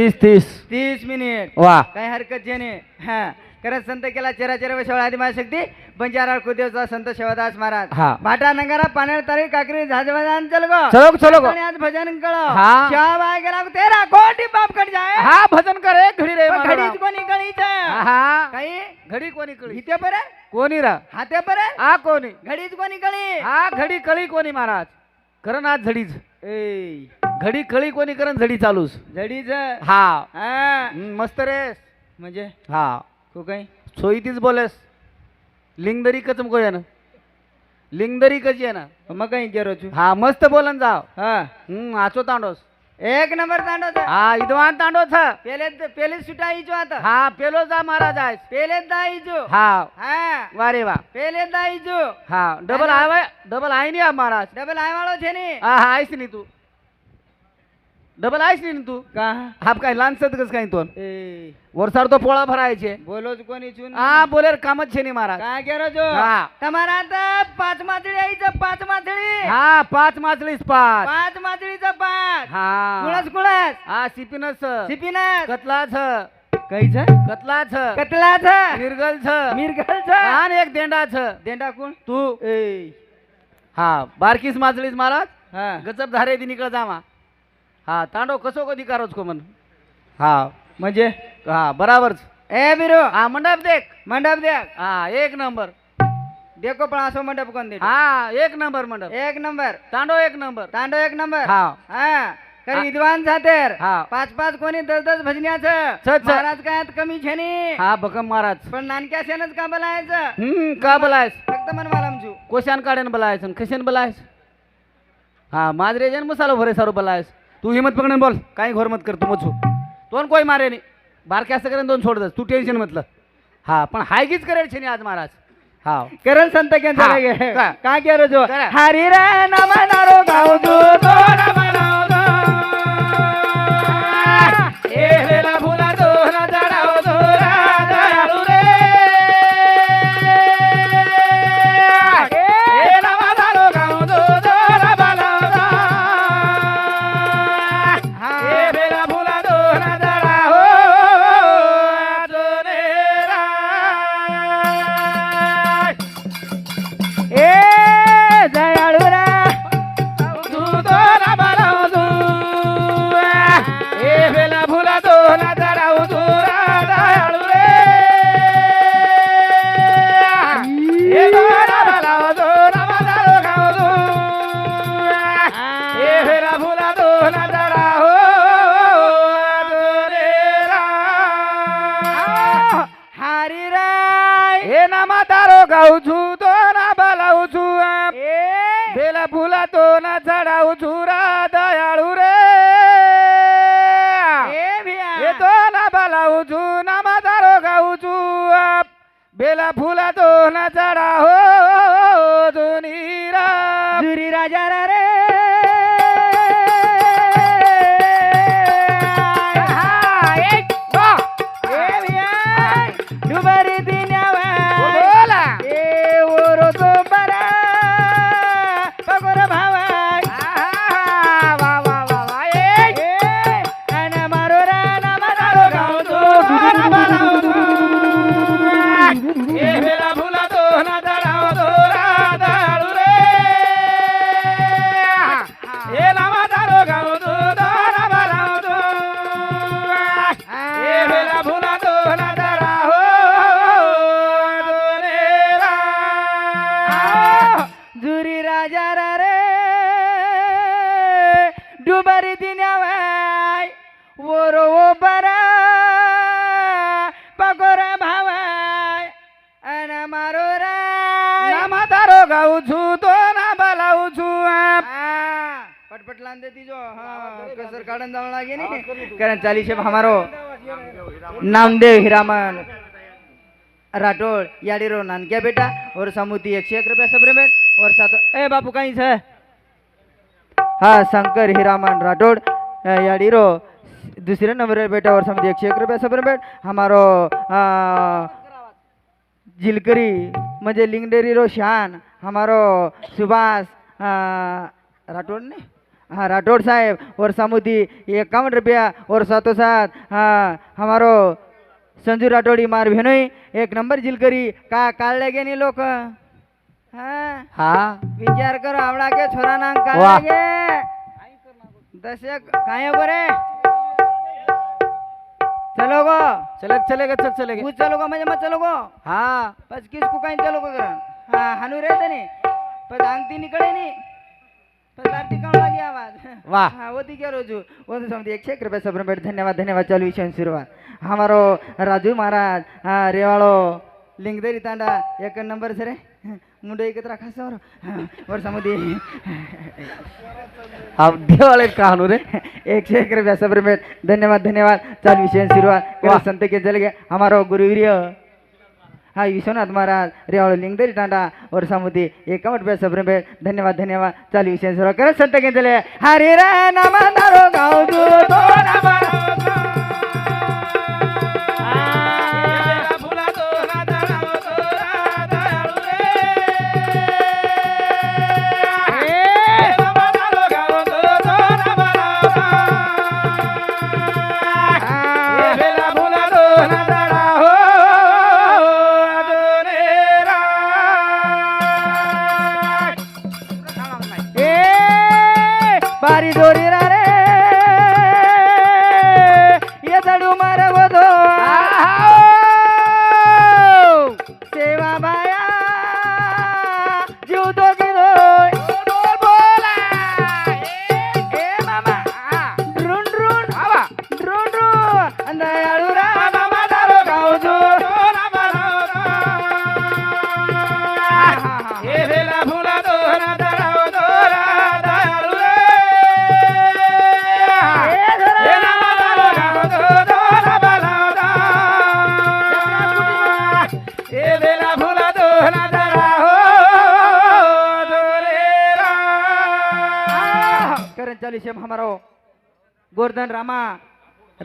तीस तीस. तीस मिनिट. वा. काही हरकत जेने हा. कारण संत केला चेरा चेरा वैशाळ आदिमा शक्ती बंजारा कुदेवचा संत शिवदास महाराज. भाटा नंगारा पानेर तारी काकरी झाजवान चल गो. चलो चलो गो. आणि आज भजन कळो हा. शाबा गेला तेरा कोटी बाप कट जाय. हा भजन करे घडी रे पण. घडीच कोणी कळीच? हा काही? घडी कोणी कळी? इथे बरे कोणी रा हाते बरे हा कोणी? घडीच कोणी कळी? हा घडी कळी कोणी महाराज? करण आज झडीच ए घडी कळी कोणी करण झडी चालूस झडीच? हा. हा. मस्त रे. म्हणजे? हा. तू काही सोयी तीच बोलेस लिंगदरी कच मग ना लिंगदरी कची आहे ना मग काही गेलो तू? हा मस्त बोलन जाव. हा. हम्म आचो तांडोस. एक नंबर तांडो हा इदवान तांडोच हा. पेले पेले सुटा इचो आता. हा पेलो जा महाराज आहेस पेले दा इचो. हा. हा. वारे वा. पेले दा इचो. हा डबल आय डबल आहे नी हा महाराज. डबल आय वाळो छे ने. हा हा आहेस नी तू. डबल आहेस नी तू का हा काय लांचत कस काय तो ए वरसार तो पोळा भरायचे बोलो कोणी चुन हा बोलेर कामच छे नी महाराज काय केलो जो हा. તમારા आता पाच माचळी आईचं पाच माचळी हा पाच माचलीस पाच पाच माचळीचं पाच हा कुळस कुळस हा सिपिनस सिपिनस कतलाच कैच कतलाच कतलाच निर्गलच मिरगलच आणि एक देंडाच देंडा कोण तू ए हा बारकीस माचलीस महाराज हा गचप धारे दी निकळ जामा हा तांडव कसो कधी कारोच को म्हण हा म्हणजे? हा बराबरच ए बिरो हा मंडप देख. मंडप दे हा एक नंबर. देखो पण असो मंडप कोण दे हा एक नंबर मंडप. एक नंबर. तांडव एक नंबर. तांडव एक नंबर. हा. हा कारण. विद्वान जातेर. हा. पाच पाच कोणी दस दस भजन्याचं. महाराज काय कमी छेनी? हा भकम महाराज. पण नानक्या शेनच का बोलायचं? हम्म का बलायस? फक्त मन मालमचू कोशान काढेन बलायस आणि कशान बलायस? हा माजरे जन मसाला भरे सारू बलायस. तू हिमत पकडून बोल. काही घोर मत कर तू मचू दोन कोई मारे नाही. बारके असं करेन दोन सोड दस तू टेन्शन म्हटलं हा पण हायगीच करेल छेनी आज महाराज. हा. करल संत केंद्र हा. लगे का? का केरो जो. हरी रे नम नारो म्हातारो गाऊ छु तो ना बलाऊ छु बेला फुला तो ना झाडाऊ छुरा दयाळू रे हे तो ना बलाऊ छु ना म्हातारो गाऊ छु बेला फुला तो ना झाडा हो जुनीरा जुरी राजा रे दुबारी कसर काढून जावं लागे नी कारण चालीशे हमारो. नामदेव हिरामन. राठौड़ याडीरो नानक्या बेटा और समुती एकशे एक रुपया सप्रेमेंट और सात ए बापू कहीं से हाँ शंकर हीरामन राठौड़ याडीरो दूसरे नंबर बेटा और समुती एकशे एक रुपया सप्रेमेंट हमारो अ, जिलकरी म्हणजे लिंगडेरी रो शान हमारो सुभाष राठौड़ ने हाँ राठौड़ साहेब और समुदी इक्यावन रुपया और सातों साथ हाँ हमारो संजू राठौड़ी मार भेनोई एक नंबर जिलकरी का काढले गे नी लोक हाँ हा। विचार करो आवडा के छोरा नांग वाह. काढले गे दशक काय बरे चलो गो चलेग चलेगा चल चलेगा। तू चलो गो म्हणजे मग चलो गो हा। बस किसको काही चलो गो करा हाँ हानू रहते नी पण अंगती निकळे नी पण लाटी काम लागी आवाज वाह. हाँ वो क्या रोजू वो तो समझी एक सब धन्यवाद धन्यवाद चालू विषय शुरुआत हमारो राजू महाराज हाँ रेवाड़ो लिंगदेरी तांडा एक नंबर से रे मुंडो एकत्र खास और हा देवाळे कहाणू रे एक से एक रुपया सब धन्यवाद धन्यवाद चालू विषय शुरुआत संत के चले गए हमारो गुरुवीर्य हा विश्वनाथ महाराज रेवाळ लिंगदरी टांडा वर्षामध्ये एकावट एकावन रुपया सब धन्यवाद धन्यवाद. चालू विषय शुरुआत करत संत घेतले हरे रे नम दारो गाँव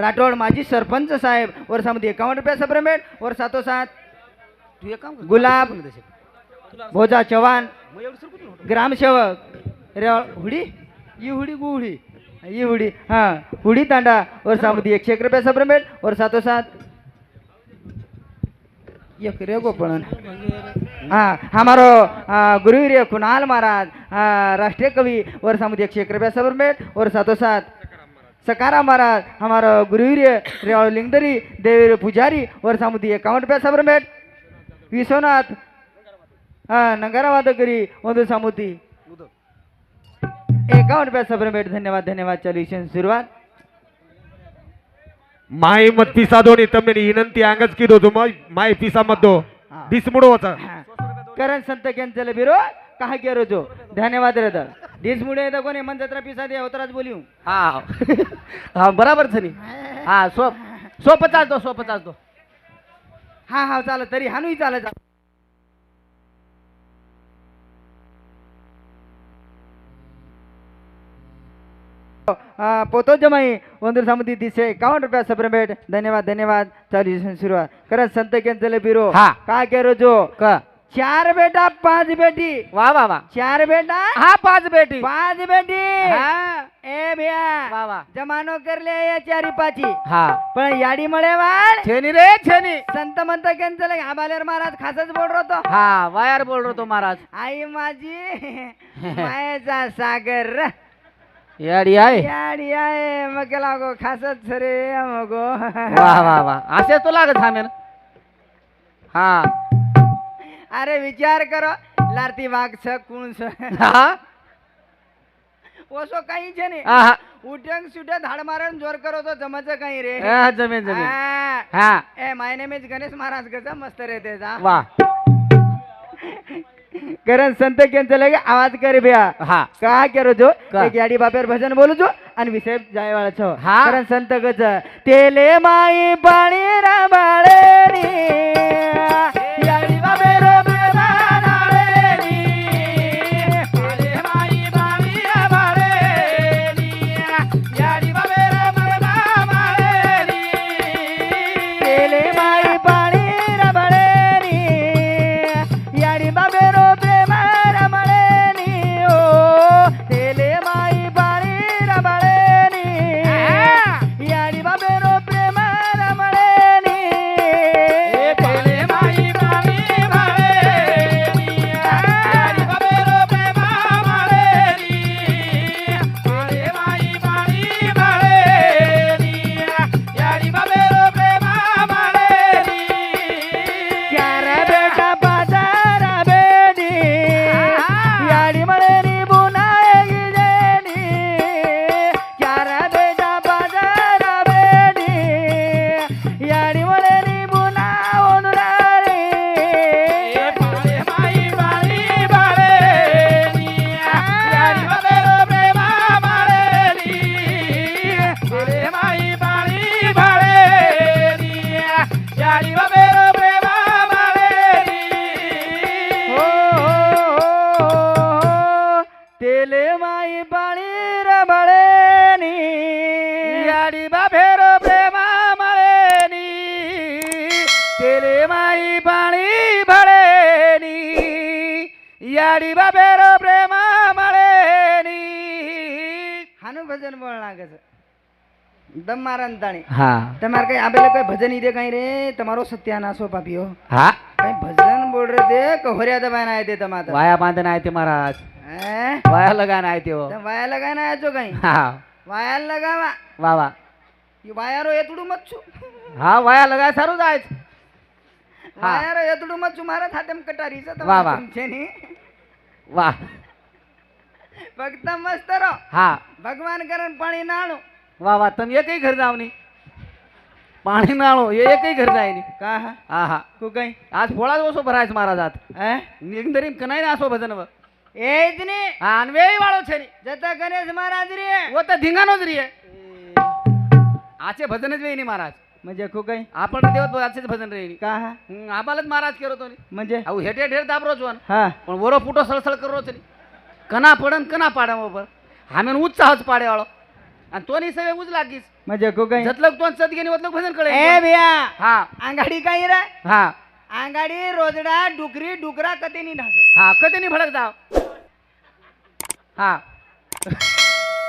राठौड़ माजी सरपंच साहेब और समुदी एकावन रुपया सप्रेमेंट और सातों. साथ तू एक काम कर गुलाब भोजा चव्हाण ग्रामसेवक रे हुडी? ही हुडी गु हुडी. ही हुडी हाँ हुडी तांडा और सामुदी एकशे एक रुपया सप्रेमेंट और सातों. साथ एक रे गोपळण हाँ हमारो आ, गुरुवीर्य कुणाल महाराज आ, राष्ट्रीय कवि और सामुदी एकशे एक रुपया सप्रेमेंट और सातों. सकारा महाराज हमारा गुरुवीर रेवाड़ लिंगदरी देवीर पुजारी वर सामुदी एकावन पे सबर मेट विश्वनाथ हां नंगारावाद करी ಒಂದು सामुदी। एकावन्न पे सबर मेट धन्यवाद धन्यवाद चालू ईशन सुरुवात माय मत पिसा दोन्ही तमने विनंती की दो तुम माय पिसा मत दो। दिस मुडो होता। करण संत केंद्र बिरो। कहा के रोजो धन्यवाद रे दर दिस मुळे तर कोणी मन जत्रा पिसा दे अवतराज बोलियो हा हा बराबर छनी हा सो सो पचास दो सो पचास दो हा हा चाल तरी हानूही चाल चाल ಆ, ಪೋತೋಜಮಾಯಿ ಒಂದು ಸಮಿತಿ ದಿಸೆ ಎಕಾವನ್ ರೂಪಾಯಿ ಸಪ್ರೇಮೇಟ್ ಧನ್ಯವಾದ ಧನ್ಯವಾದ चालू सुरुवात करा संत केंचले बिरो हा. का के रोजो का चार बेटा पांच बेटी. वा वा वा. चार बेटा हा पाच बेटी. पांच बेटी. हा. ए भैया वा वा. जमानो करले या चारी पाची. हा. पण याडी मळे वाढ. छेनी रे छेनी. संत म्हणता केंचले आबालेर महाराज खासच बोल तो हा वायर बोल रहो तो महाराज. आई माझी मायेचा सागर. याडी आहे. याडी आहे. मग लागो खासच रे मगो. वा वा वा. असे तो लागत हा. अरे विचार करो लारती वाघ छ कुण छ ओसो काही छे ने उठ्यंग सुट्या धाड मारण जोर करो तो जमच काही रे. हा, जमीन जमीन हा. हा. ए my name is Ganesh Maharaj कसा मस्त रे त्याचा वा. कारण संत केंचं लगे आवाज करे बिया हा. का करो जो? एक याडी बापेर भजन बोलू जो आणि विषय जायवाळा छो. हा. कारण संत गज. तेले माई पाणी राबाळे माई याडी बाबेरो प्रेमा मळेनी हानु भजन बोलना कसं दम मारन ताणी હા તમારે કઈ આબેલે કઈ ભજન ઈદે કઈ રે તમારો સત્યાનાશો પાપ્યો હા કઈ ભજન બોલ રે તે કે હોર્યા દબાઈને આય તે તમારે વાયા બાંધન आहे ते महाराज હે વાયા लगान आहे ते हो. તમે વાયા લગાઈને આયા છો કઈ हा વાયા લગાવા वा वा ઈ વાયારો એતડું મત છું हा વાયા લગાય સારું જાય હા. વાયારો એતડું મત છું મારા થાતેમ કટારી છે વાહ, વાહ. તમારે છે ની वाह भगतम मस्त रो हा. भगवान करन पाणी नाणो वा वा तम एक घर जाव पाणी नाणो ये घर जा नी का हा? हा तू कई आज फोडा तो ओसो भरा महाराजा है निग धरिम भजन एज नी. हानवे वाळो छे जता गणेश महाराज री. वो तो धींगा नोज री है आ छे महाराज. म्हणजे खूप काही? आपण देवत भजन रे का? आम्हालाच महाराज करत होते म्हणजे? अहो हेटे ढेर दाब रोज वन हा. पण वरो फुटो सळसळ करोच रोज नी. कना पडन कना पाडा बाबर हामेन उच चाहच पाडे वाळो आणि तो नी सगळे उज लागीस. म्हणजे खूप काही? जतलग तो सत गेली वतलग भजन कळे. हे भैया हा. आंगाडी काही रे? हा. आंगाडी रोजडा डुकरी डुकरा कधी निघास हा कधी नी भडक जाव. हा.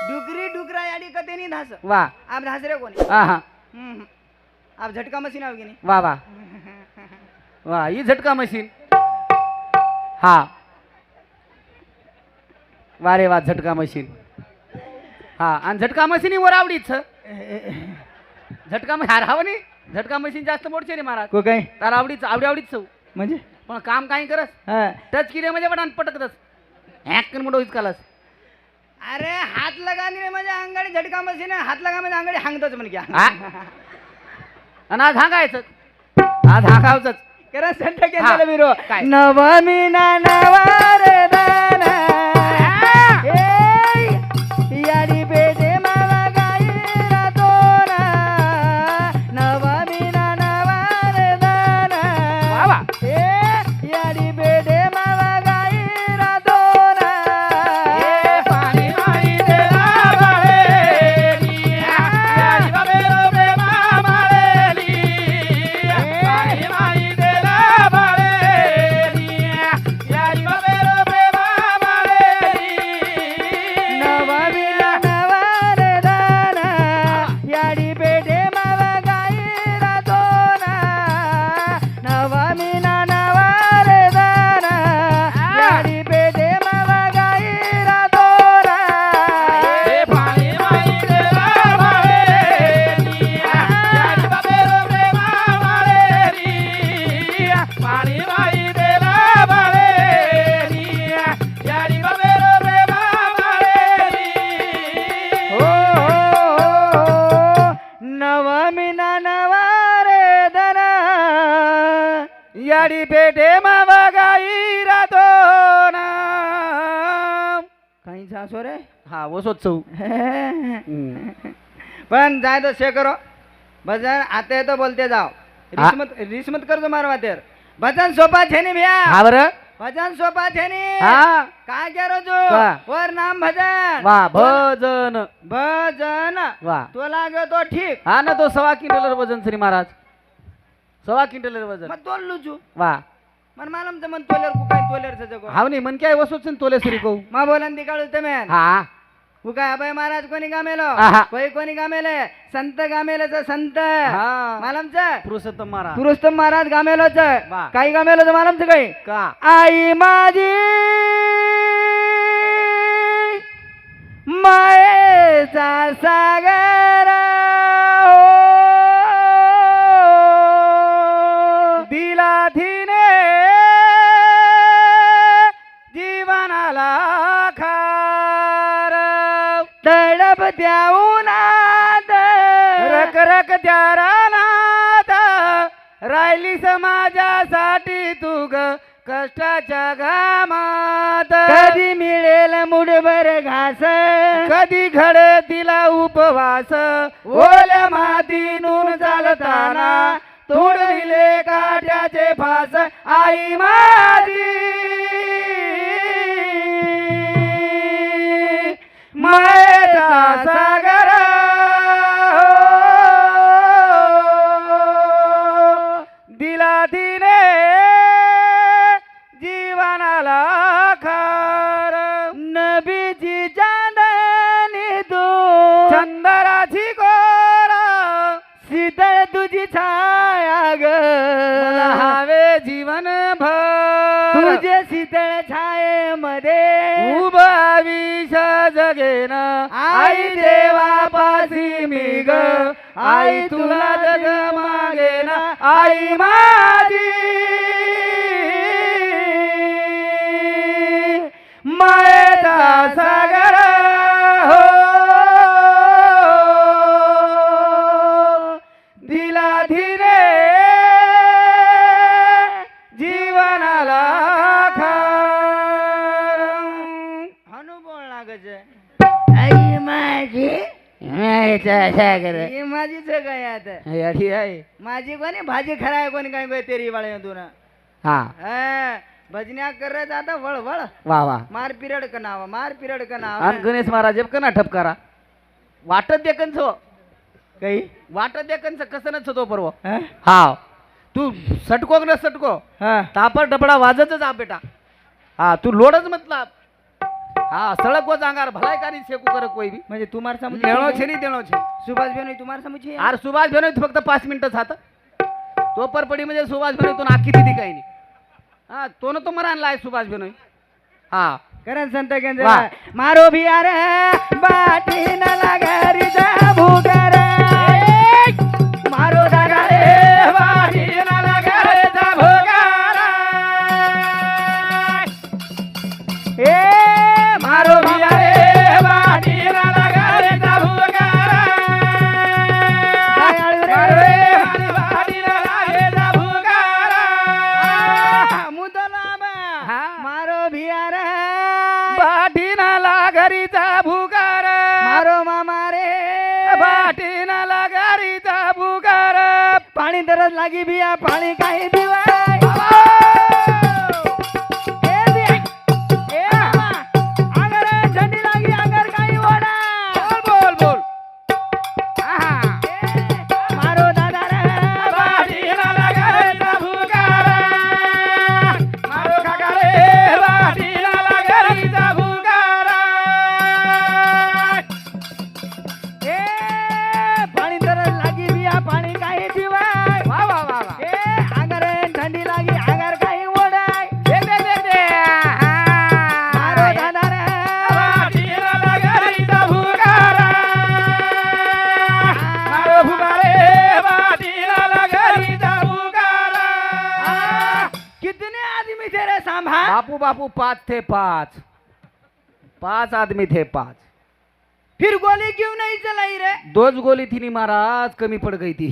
डुकरी डुकरा याडी कधी निघास वा. आम धास रे कोणी. हा हा. आप झटका मशीन आव गेली वा वा वा ही झटका मशीन। हा। वारे वा झटका मशीन। हा आणि झटका मशीन वर आवडीच झटका मशीन हाराव नाही झटका मशीन जास्त मोडचे रे महाराज। को काही तार आवडीच आवडी आवडीच चौ म्हणजे? पण काम काय करस? हा. टच किरे म्हणजे पण पटकतच हॅक कर मोठं कालस अरे हात लगा नाही रे म्हणजे अंगाडी झटका मशीन हात लगा म्हणजे अंगाडी हांगतच म्हणजे हा? आणि आज हांगायचं आज हा. काय? नवमी ना नवार दान ए, याडी वसोत चौ पण जाय तो शे करो. भजन आता येतो बोलते जाओ हा. रिस मत रिस मत करतो मारवा तेर. भजन सोपा छे नी भैया. हा बरं. भजन सोपा छे नी हा. काय करो? वर नाम भजन. वा भजन. भजन. वा. तो लागो तो ठीक. हा ना तो सव्वा क्विंटलर वजन श्री महाराज. सव्वा क्विंटलर वजन मग तोल लुचू वा. मन मालम मन तोलेर कु काय तोलेर से जगो. हाव नाही मन काय वसूच तोले श्री कहू मा बोलन दिकाळू ते हा. उ काय अभय महाराज कोणी गामेलो? आहा. कोई कोणी गामेले? संत गामेले संत. हा. मालम पुरुषोत्तम महाराज. पुरुषोत्तम महाराज गामेलोच. वा. काही गामेलो मालम काही? का? आई माझी मायेचा सागर. त्या रानात राहिली समाजासाठी तू ग कष्टाच्या घामात. कधी मिळेल मुठभर घास? कधी घडे तिला उपवास? ओल्या मातीतून चालताना तोडविले काट्याचे फास. आई माझी मायेचा सागर तिने जीवनाला खार नबीची चांदणी तू चंदराची गोरा शीतळ तुझी छाया ग. हवे जीवन भर. तुझे शीतळ छायेमध्ये. उभा विष जगेन. आई देवापासी मी ग. आई तुला जग मागेन आई माझी. मायेचा सागर हो. दिला धीरे जीवनाला बोल लागच आई माझी ही माझी आहे आता आहे माझी कोणी भाजी खराय कोणी काय काय तेरी वाळे तू ना हा. हा, भजन्या करत आता वळ वळ वा वा. मार पिरियड का नाव मार पिरियड का नाव. आणि गणेश महाराज का ना ठपकारा वाटत देखनच काही? वाटत देखनच कसं नच तो परवा. हा? हा. तू सटको न सटको. हा. तापर डबडा वाजतच आ बेटा. हा तू लोडच म्हटला. हा जांगार भलाय का नाही शेकू कर कोई बी. म्हणजे तुम्हार समज देणो छे नाही देणो छे. सुभाष बेन तुम्हार समज आर सुभाष भेनो फक्त पाच मिनिटं हात तो परपडी म्हणजे सुभाष भेनो तो आखी दिली काही नाही. हा तो न तो मरा आणला आहे सुभाष भेनो हा. करण संत केंद्र. मारो भियार बाटी न लागरी जा भूगर लागरीचा भुगार. मारो मामा रे. वाटी न लागरीचा भुगार. पाणी तरच लागी बिया पाणी काही बिवाय बापू बापू पाच थे पाच. पाच आदमी थे पाच. फिर गोली क्यों नहीं चलाई रे? दोच गोली थी नहीं महाराज कमी पड़ गई थी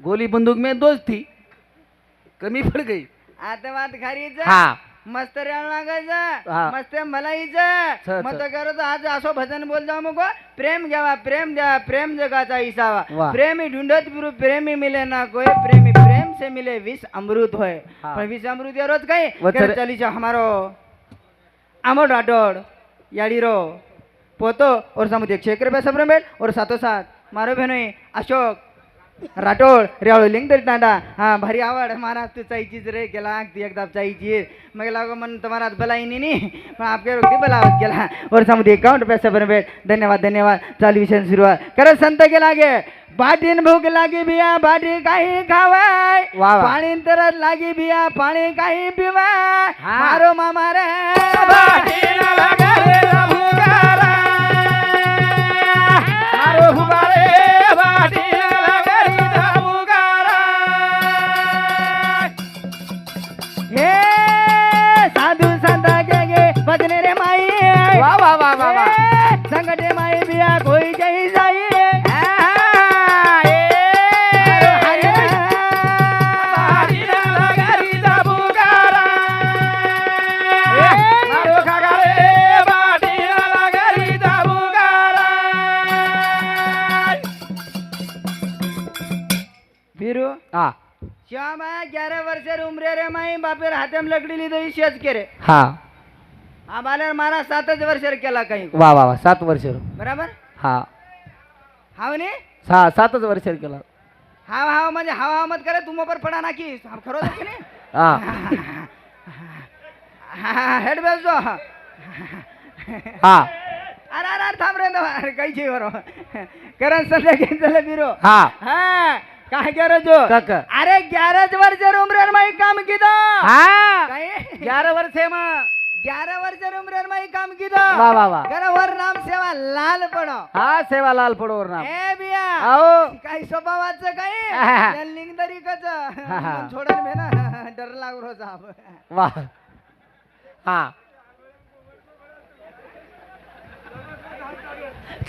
गोली बंदूक में दोच थी कमी पड़ गई. आता बात खरीच हा. मस्त रेण लागायचं. हा. मस्त छ, मलाईचं छ. मत करत आज असो भजन बोल जाऊ मग प्रेम घ्यावा प्रेम द्या प्रेम जगाचा इसावा. वा. प्रेमी ढूंढत फिरू प्रेमी मिले ना कोई प्रेमी से मिले विष अमृत होय. पण विष अमृत या रोज काही वचर- कर चली जा हमारो। अमर राठौड़ याडीरो पोतो और समुद्र एक रुपया सब और साथों साथ मारो बहनोई अशोक राठोड रेवळो लिंग तरी टांडा हा भारी आवड. महाराज तू चाईचीच रे. गेला ती एकदा चाईची मग लागो मन तुम्हाला बलाई नी. पण आपके रोग बलावत गेला. समुद्र एकावन्न रुपया सब भेट. धन्यवाद धन्यवाद. चालू विषय सुरुवात. करत संत के लागे. बाटीन भूक लागी बिया बाटी काही खावाय. पाणी तरच लागी बिया पाणी काही पिवाय. मारो मामा रे. भजने रे माई. वा वा वा वा वा. ए, संकटे माई बिया कोई जई जाई. फिरू हा श्यामा ग्यारह वर्षेर उमरे रे माई बापेर हातेम लकडी ली तो शेच केरे. हा. आम्हाला मारा सातच वर्षेर केला काही. वा वा वा सात वर्ष. बराबर? हा. हाव नी? सहा सातच वर्ष केला. हाव हाव म्हणजे हाव हाव मत करे तुम पर पडा नाकी खरो की नाही हा. हेड बेसो हा. अरे अरे अरे थांब रे. अरे काही ची बरो करण संध्या बिरो हा. हा काय गॅरेज हो? काक. अरे गॅरेज वर जर उमरेर माई काम कीधं हा. काय? ग्यारह वर्ष है मग. ग्यारह वर्ष उमरेर माई काम वा कीधं। वा वा कर वर नाम सेवा लाल पडो। हा सेवालाल पडोर नाम। ए बिया। आओ। काही स्वभावाचं काही? हा. त्या लिंगदरी कच. छोडन मे ना. डर लाग रो साहब वा। हा।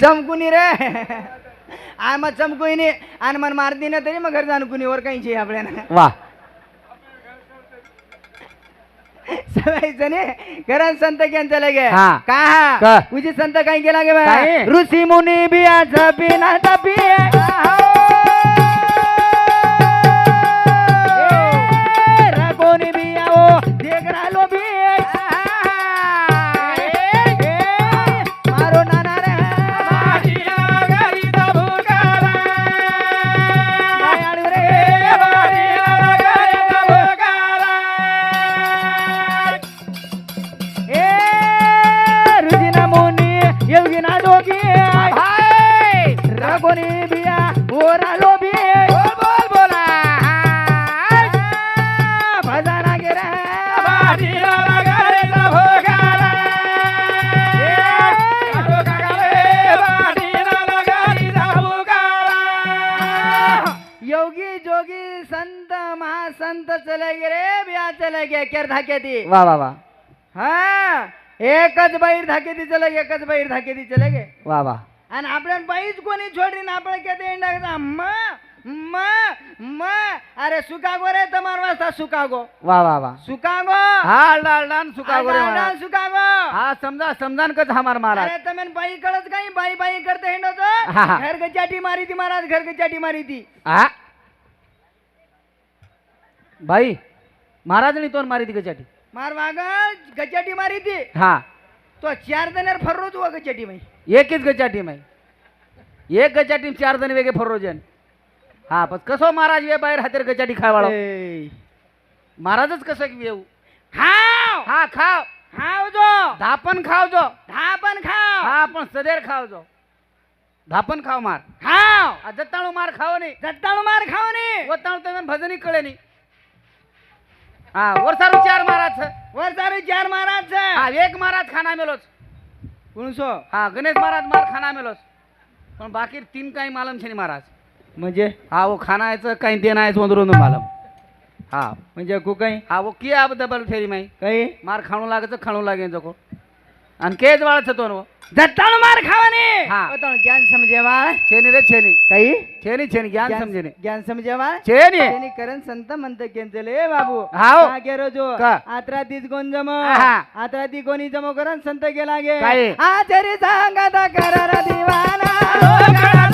चमकुनी रे। आय मग चमकुनी आणि मन मारती ना तरी मग घर जाण कुणी वर काही आपल्याला. वा। सगळे जणे घरात संत केंचं लगे हा. का का? तुझी संत काही केला गे बा? काय? ऋषी मुनी बियाचा पिना पिये रघोनी बिया ओ देख राहिलो बिये वा वा वा. हा एकच बाहेर धाके ती चले गे एकच बाहेर धाके ती चले गे वा वा. आणि आपल्या बाईच कोणी छोडी ना आपण केते इंडा म म म. अरे सुकागो रे तमार वाजता सुकागो. वा वा वा. सुकागो. हा अल्ला अल्ला न सुका गोरे आडा, आडा, महाराज. सुकागो. हा समजा समजान कच हमार महाराज. अरे તમે बाई कळत काही बाई बाई करते हिंडो हा, हा. घर गचाटी मारी ती महाराज घर गचाटी मारी ती. हा. भाई महाराजनी तोंड मारी ती गचाटी मार वाग गचाटी मारी ती हा तो चार जण फररो तू गचाटी माई एकच गचाटी माई एक गचाटी चार जण वेगळे फरोजन हा पण कसो महाराज ये बाहेर हातेर गचाटी खावाळो ए. महाराजच कसं येऊ खाव हा खाव खाव जो धापन खाव जो दहा पण खाव हा पण सदेर खाव जो धापन खाव मार खाव आ, जत्ताळू मार खाव नाही जत्ताळू मार खाव नी वत्ताळू तर भजनी कळे नाही हा वरसारू चार महाराज. वर चालू चार महाराज. हा एक महाराज खाना मेलोच. कोणसो? हा गणेश महाराज मार खाना मेलोच. पण बाकी तीन काही मालम छे महाराज. म्हणजे? हा वो खाना यायचं काही देणं वंदरून मालम. हा. म्हणजे को काही हा वो किया डबल फेरी माई. काही? मार खाणू लागायचं खाणू लागे जको आणि केच वाळत तो नो मार खावा नी हा. ओ, तो ज्ञान समजेवा छेनी रे छेनी. काही? छेनी छेनी ज्ञान समजेने. ज्ञान समजेवा छेनी. त्यांनी करण संत म्हणत केंचले बाबू. हाव. का गेरो जो का? आत्रा तीच कोण जमो. आहा. आत्रा ती कोणी जमो करण संत गेला गे. काय? आचरी सांगता करार दिवाना.